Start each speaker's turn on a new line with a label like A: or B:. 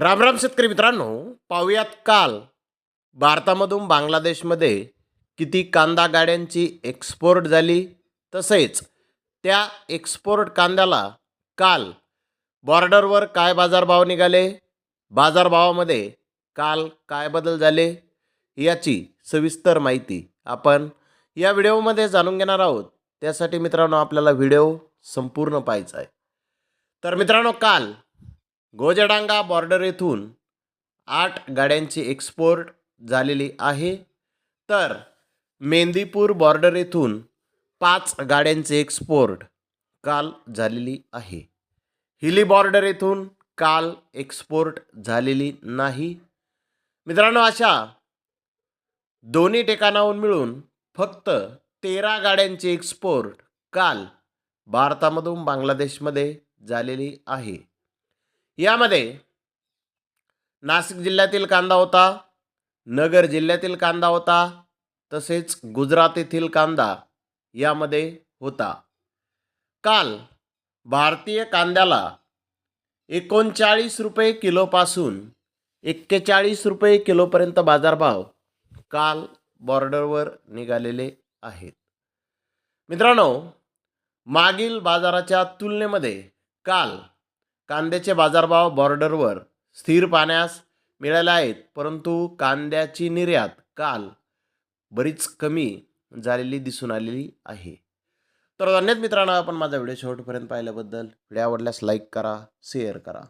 A: राम राम शेतकरी मित्रांनो पाहूयात काल भारतामधून बांगलादेशमध्ये किती कांदा गाड्यांची एक्सपोर्ट झाली. तसेच त्या एक्सपोर्ट कांद्याला काल बॉर्डरवर काय बाजारभाव निघाले? बाजारभावामध्ये काल काय बदल झाले? याची सविस्तर माहिती आपण या व्हिडिओमध्ये जाणून घेणार आहोत. त्यासाठी मित्रांनो आपल्याला व्हिडिओ संपूर्ण पाहायचा आहे. तर मित्रांनो काल गोजडांगा बॉर्डर येथून आठ गाड्यांची एक्सपोर्ट झालेली आहे. तर मेंदीपूर बॉर्डर येथून पाच गाड्यांचे एक्सपोर्ट काल झालेली आहे. हिली बॉर्डर येथून काल एक्सपोर्ट झालेली नाही. मित्रांनो अशा दोन्ही ठिकाणाहून मिळून फक्त तेरा गाड्यांची एक्सपोर्ट काल भारतामधून बांगलादेशमध्ये झालेली आहे. यामध्ये नाशिक जिल्ह्यातील कांदा होता नगर जिल्ह्यातील कांदा होता तसेच गुजरात येथील कांदा यामध्ये होता. काल भारतीय कांद्याला एकोणचाळीस रुपये किलोपासून एक्केचाळीस रुपये किलोपर्यंत बाजारभाव काल बॉर्डरवर निघालेले आहेत. मित्रांनो मागील बाजाराच्या तुलनेमध्ये काल कांद्याचे बाजारभाव बॉर्डरवर स्थिर पाहण्यास मिळाले आहेत परंतु कांद्याची निर्यात काल बरीच कमी झालेली दिसून आलेली आहे. तर धन्यवाद मित्रांनो आपण माझा व्हिडिओ शेवटपर्यंत पाहिल्याबद्दल. व्हिडिओ आवडल्यास लाईक करा शेअर करा.